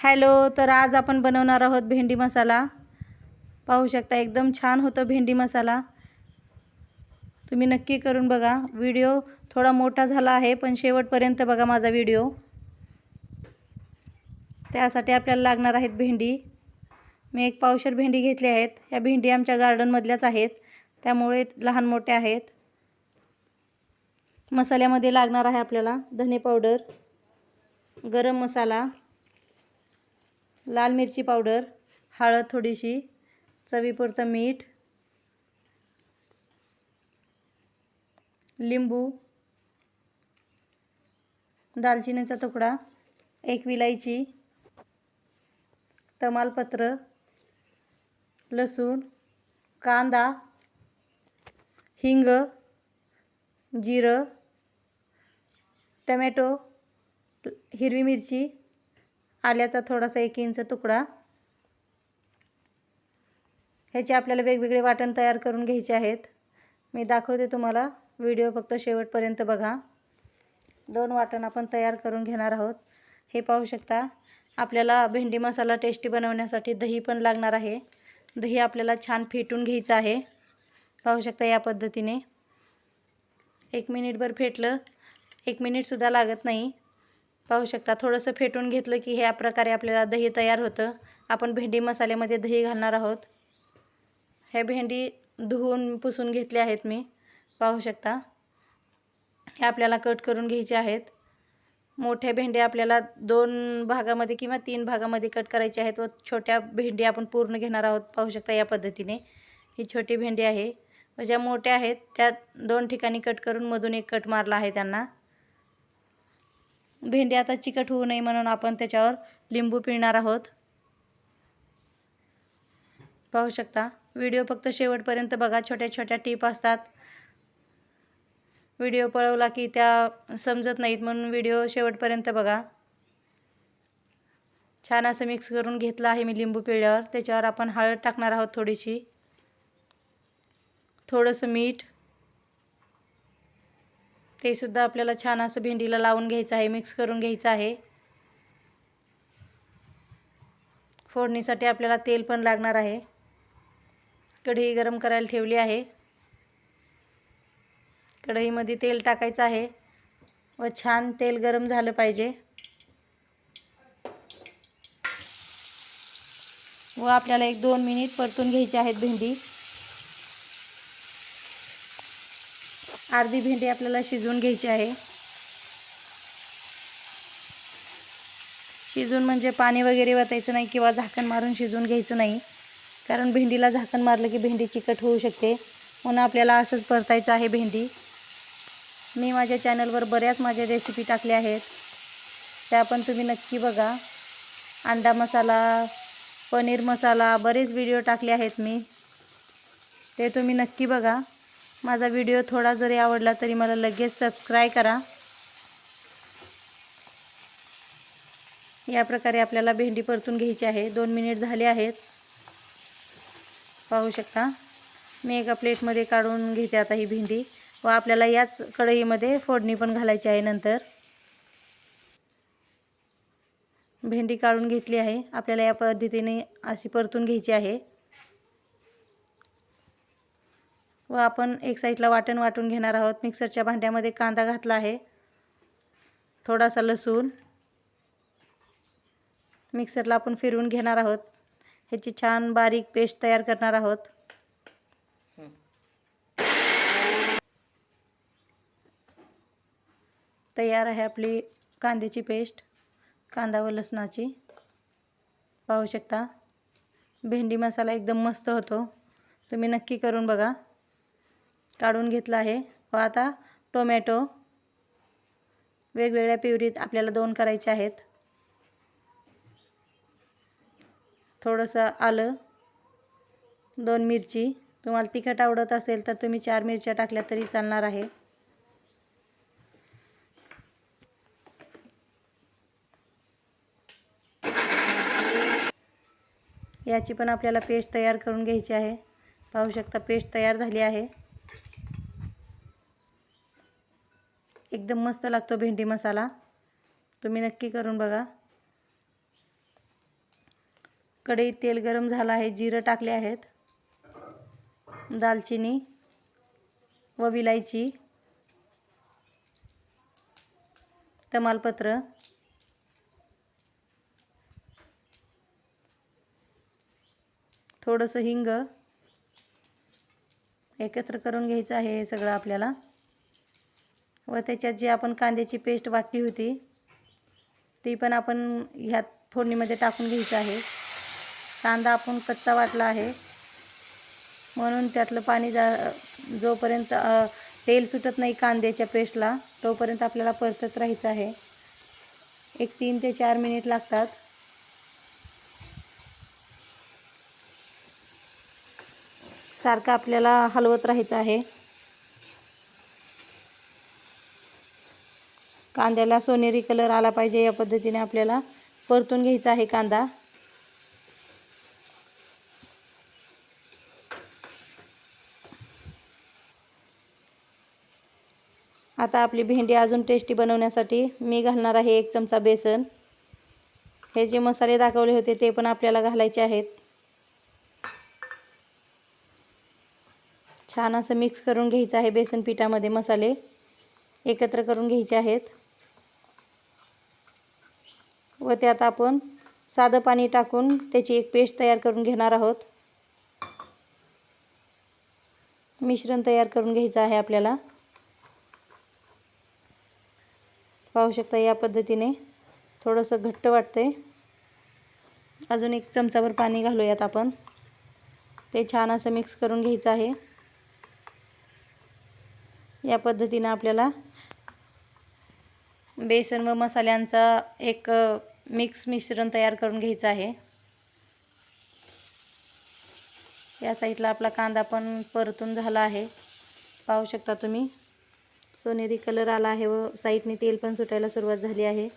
Hello तर आज आपण बनवणार आहोत भेंडी मसाला. पाहू शकता एकदम छान होतो भेंडी मसाला. तुम्ही नक्की करून बघा. व्हिडिओ थोडा मोठा झाला आहे पण शेवटपर्यंत बघा माझा व्हिडिओ. त्यासाठी आपल्याला लागणार आहेत भेंडी. मी एक पावशर भेंडी घेतली आहेत. ह्या भेंडी आमच्या गार्डनमधल्याच आहेत. त्यामुळे लहान मोठ्या आहेत. मसाल्यामध्ये लागणार आहे आपल्याला धने पावडर गरम मसाला लाल मिरची पावडर हळद थोडीशी चवीपुरतं मीठ लिंबू दालचिनीचा तुकडा एक विलायची तमालपत्र लसूण कांदा हिंग जिरं टमॅटो हिरवी मिरची आल्याचा थोडासा एक इंच तुकडा. ह्याचे आपल्याला वेगवेगळे वाटण तयार करून घ्यायचे आहेत. मी दाखवते तुम्हाला. व्हिडिओ फक्त शेवटपर्यंत बघा. दोन वाटण आपण तयार करून घेणार आहोत. हे पाहू शकता. आपल्याला भेंडी मसाला टेस्टी बनवण्यासाठी दही पण लागणार आहे. दही आपल्याला छान फेटून घ्यायचं आहे. पाहू शकता या पद्धतीने. एक मिनिटभर फेटलं. एक मिनिटसुद्धा लागत नाही. पाहू शकता. थोडंसं फेटून घेतलं की ह्या प्रकारे आपल्याला दही तयार होतं. आपण भेंडी मसाल्यामध्ये दही घालणार आहोत. हे भेंडी धुवून पुसून घेतले आहेत मी. पाहू शकता. हे आपल्याला कट करून घ्यायचे आहेत. मोठ्या भेंड्या आपल्याला दोन भागामध्ये किंवा तीन भागामध्ये कट करायचे आहेत व छोट्या भेंडी आपण पूर्ण घेणार आहोत. पाहू शकता या पद्धतीने. ही छोटी भेंडी आहे. व ज्या मोठ्या आहेत त्या दोन ठिकाणी कट करून मधून एक कट मारला आहे त्यांना. भेंडी आता चिकट होऊ नये म्हणून आपण त्याच्यावर लिंबू पिळणार आहोत. पाहू शकता व्हिडिओ फक्त शेवटपर्यंत बघा छोट्या छोट्या टीप असतात. व्हिडिओ पळवला की त्या समजत नाहीत म्हणून व्हिडिओ शेवटपर्यंत बघा. छान असं मिक्स करून घेतलं आहे मी लिंबू पिळल्यावर. त्याच्यावर आपण हळद टाकणार आहोत थोडीशी. थोडंसं मीठ. हे सुद्धा आपल्याला छान असं भेंडीला लावून घ्यायचं आहे मिक्स करून घ्यायचं आहे. फोडणीसाठी आपल्याला तेल पण लागणार आहे. कढई गरम करायला ठेवली आहे. कढईमध्ये तेल टाकायचं आहे व छान तेल गरम झालं पाहिजे. व आपल्याला एक दोन मिनिट परतून घ्यायची आहेत भेंडी. अर्धी भेंडी आपल्याला शिजवून घ्यायची आहे. शिजून म्हणजे पाणी वगैरे वतायचं नाही किंवा झाकण मारून शिजवून घ्यायचं नाही. कारण भेंडीला झाकण मारलं की भेंडी चिकट होऊ शकते. म्हणून आपल्याला असंच परतायचं आहे भेंडी. मी माझ्या चॅनलवर बऱ्याच माझ्या रेसिपी टाकल्या आहेत. त्या पण तुम्ही नक्की बघा. अंडा मसाला पनीर मसाला बरेच व्हिडिओ टाकले आहेत मी. ते तुम्ही नक्की बघा. माझा व्हिडिओ थोडा जरी आवडला तरी मला लगेच सबस्क्राईब करा. या प्रकारे आपल्याला भेंडी परतून घ्यायची आहे. दोन मिनिट झाले आहेत. पाहू शकता. मी एका प्लेटमध्ये काढून घेते आता ही भेंडी. व आपल्याला याच कढईमध्ये फोडणी पण घालायची आहे नंतर. भेंडी काढून घेतली आहे. आपल्याला या पद्धतीने अशी परतून घ्यायची आहे. व आपण एक साईडला वाटण वाटून घेणार आहोत. मिक्सरच्या भांड्यामध्ये कांदा घातला आहे. थोडासा लसूण. मिक्सरला आपण फिरवून घेणार आहोत. ह्याची छान बारीक पेस्ट तयार करणार आहोत. तयार आहे आपली कांद्याची पेस्ट. कांदा व लसणाची. पाहू शकता. भेंडी मसाला एकदम मस्त होतो. तुम्ही नक्की करून बघा. काढून घेतला आहे. व आता टोमॅटो वेगवेगळ्या पिवरीत आपल्याला दोन करायचे आहेत. थोडंसं आलं दोन मिरची. तुम्हाला तिखट आवडत असेल तर तुम्ही चार मिरच्या टाकल्या तरी चालणार आहे. याची पण आपल्याला पेस्ट तयार करून घ्यायची आहे. पाहू शकता पेस्ट तयार झाली आहे. एकदम मस्त लागतो भेंडी मसाला. तुम्ही नक्की करून बघा. कढईत तेल गरम झालं आहे जिरं टाकले आहेत. दालचिनी व विलायची तमालपत्र. थोडंसं हिंग एकत्र करून घ्यायचं आहे हे सगळं आपल्याला. व त्याच्यात जी आपण कांद्याची पेस्ट वाटली होती ती पण आपण ह्यात फोडणीमध्ये टाकून घ्यायचं आहे. कांदा आपण कच्चा वाटला आहे. म्हणून त्यातलं पाणी जा जोपर्यंत तेल सुटत नाही कांद्याच्या पेस्टला तोपर्यंत आपल्याला परतत राहायचं आहे. एक तीन ते चार मिनिट लागतात. सारखं आपल्याला हलवत राहायचं आहे. कांद्याला सोनेरी कलर आला पाहिजे या पद्धतीने आपल्याला परतून घ्यायचा आहे कांदा. आता आपली भेंडी अजून टेस्टी बनवण्यासाठी मी घालणार आहे एक चमचा बेसन. हे जे मसाले दाखवले होते ते पण आपल्याला घालायचे आहेत. छान असं मिक्स करून घ्यायचं आहे बेसन पिठामध्ये मसाले. एकत्र करून घ्यायचे आहेत. व त्यात आपण साधं पाणी टाकून त्याची एक पेस्ट तयार करून घेणार आहोत. मिश्रण तयार करून घ्यायचं आहे आपल्याला. पाहू शकता या पद्धतीने थोडंसं घट्ट वाटते अजून एक चमचाभर पाणी घालूयात आपण. ते छान असं मिक्स करून घ्यायचं आहे. या पद्धतीनं आपल्याला बेसन व मसाल्यांचा एक मिक्स मिश्रण तयार करून घ्यायचं आहे. या साईडला आपला कांदा पण परतून झाला आहे. पाहू शकता तुम्ही. सोनेरी कलर आला आहे व साईडने तेल पण सुटायला सुरुवात झाली आहे.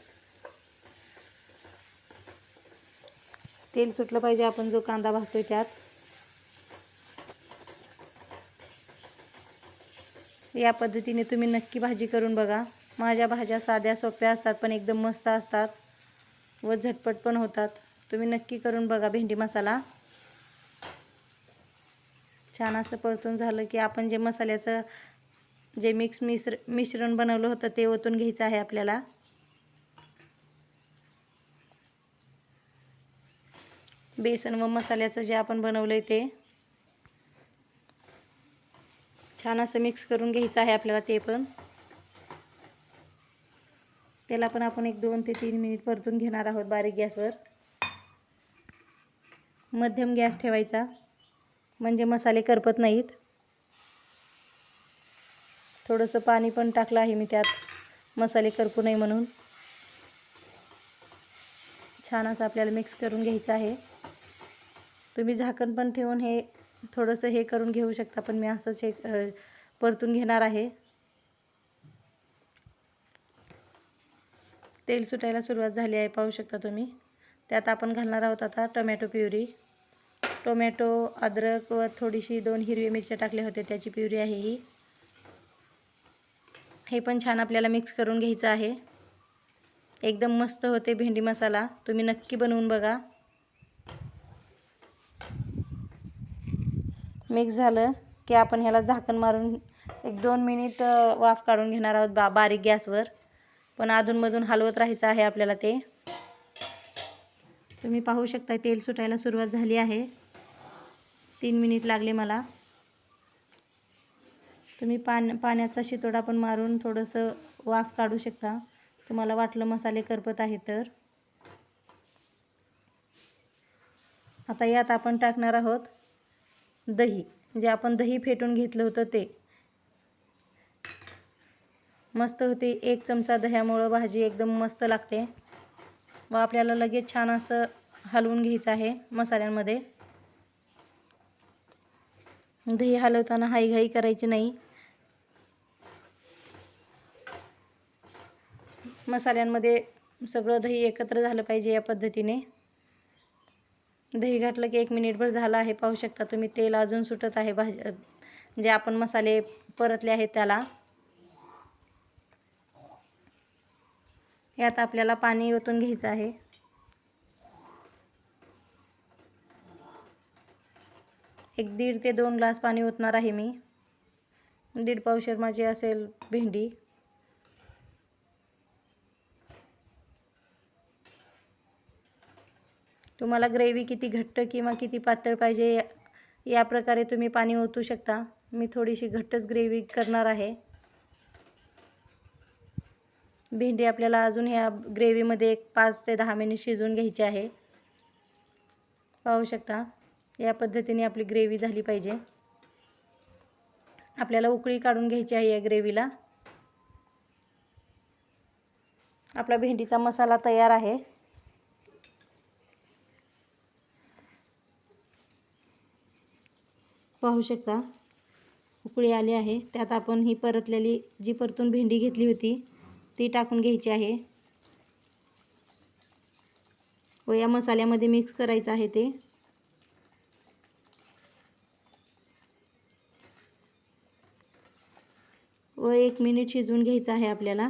तेल सुटलं पाहिजे आपण जो कांदा भाजतोय त्यात. या पद्धतीने तुम्ही नक्की भाजी करून बघा. माझ्या भाज्या साध्या सोप्या असतात पण एकदम मस्त असतात व झटपट पण होतात. तुम्ही नक्की करून बघा भेंडी मसाला. छान असं परतून झालं की आपण जे मसाल्याचं जे मिक्स मिश्र मिश्रण बनवलं होतं ते ओतून घ्यायचं आहे आपल्याला. बेसन व मसाल्याचं जे आपण बनवलं आहे ते. छान असं मिक्स करून घ्यायचं आहे आपल्याला ते पण. त्याला पण आपण एक दोन ते तीन मिनिट परतून घेणार आहोत बारीक गॅसवर. मध्यम गॅस ठेवायचा. म्हणजे मसाले करपत नाहीत. थोडंसं पाणी पण टाकलं आहे मी त्यात. मसाले करपू नये म्हणून. छान असं आपल्याला मिक्स करून घ्यायचं आहे. तुम्ही झाकण पण ठेवून हे थोडंसं हे करून घेऊ शकता पण मी असंच हे परतून घेणार आहे. तेल सुटायला सुरुवात झाली आहे पाहू शकता तुम्ही. त्यात आपण घालणार आहोत आता टोमॅटो प्युरी. टोमॅटो अद्रक व थोडीशी दोन हिरवी मिरच्या टाकल्या होत्या त्याची प्युरी आहे ही. हे पण छान आपल्याला मिक्स करून घ्यायचं आहे. एकदम मस्त होते भेंडी मसाला. तुम्ही नक्की बनवून बघा. मिक्स झालं की आपण ह्याला झाकण मारून एक दोन मिनिट वाफ काढून घेणार आहोत बा बारीक गॅसवर. पण अधूनमधून हलवत राहायचं आहे आपल्याला ते. तुम्ही पाहू शकता तेल सुटायला सुरुवात झाली आहे. तीन मिनिट लागले मला. तुम्ही पान पाण्याचा शितोडा पण मारून थोडंसं वाफ काढू शकता. तुम्हाला वाटलं मसाले करपत आहे तर. आता यात आपण टाकणार आहोत दही. जे आपण दही फेटून घेतलं होतं ते. मस्त होती. एक चमचा दह्यामुळं भाजी एकदम मस्त लागते. व आपल्याला लगेच छान असं हलवून घ्यायचं आहे मसाल्यांमध्ये. दही हलवताना हाईघाई करायची नाही. मसाल्यांमध्ये सगळं दही एकत्र झालं पाहिजे या पद्धतीने. दही घातलं की एक मिनिटभर झालं आहे. पाहू शकता तुम्ही तेल अजून सुटत आहे भाज जे आपण मसाले परतले आहेत त्याला. यात आपल्याला पाणी ओतून घ्यायचं आहे. एक दीड ते दोन ग्लास पाणी ओतणार आहे मी. दीड पावशर माझी असेल भेंडी. तुम्हाला ग्रेव्ही किती घट्ट किंवा किती पातळ पाहिजे या- या प्रकारे तुम्ही पाणी ओतू शकता. मी थोडीशी घट्टच ग्रेव्ही करणार आहे. भेंडी आपल्याला अजून ह्या ग्रेव्हीमध्ये एक पाच ते दहा मिनिट शिजवून घ्यायची आहे. पाहू शकता या पद्धतीने आपली ग्रेव्ही झाली पाहिजे. आपल्याला उकळी काढून घ्यायची आहे या ग्रेव्हीला. आपला भेंडीचा मसाला तयार आहे. पाहू शकता उकळी आली आहे. त्यात आपण ही परतलेली जी परतून भेंडी घेतली होती ती टाकून घ्यायची आहे. व या मसाल्यामध्ये मिक्स करायचं आहे ते. व एक मिनिट शिजवून घ्यायचं आहे आपल्याला.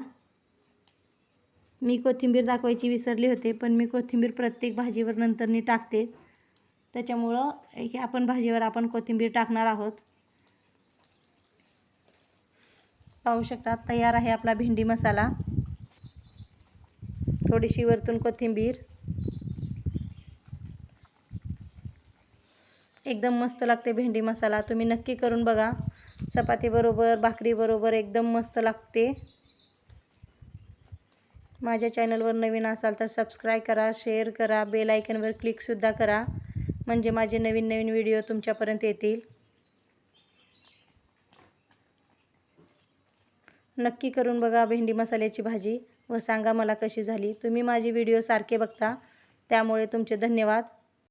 मी कोथिंबीर दाखवायची विसरले होते पण मी कोथिंबीर प्रत्येक भाजीवर नंतरनी टाकतेच. त्याच्यामुळं हे आपण भाजीवर आपण कोथिंबीर टाकणार आहोत. पाहू शकता तयार आहे आपला भेंडी मसाला. थोडीशी वरतून कोथिंबीर. एकदम मस्त लागते भेंडी मसाला. तुम्ही नक्की करून बघा. चपातीबरोबर भाकरीबरोबर एकदम मस्त लागते. माझ्या चॅनलवर नवीन असाल तर सबस्क्राईब करा शेअर करा बेल आयकनवर क्लिकसुद्धा करा. म्हणजे माझे नवीन नवीन व्हिडिओ तुमच्यापर्यंत येतील. नक्की करून बघा भेंडी मसाल्याची भाजी व सांगा मला कशी झाली. तुम्ही माझे व्हिडिओ सारखे बघता. त्यामुळे तुमचे धन्यवाद.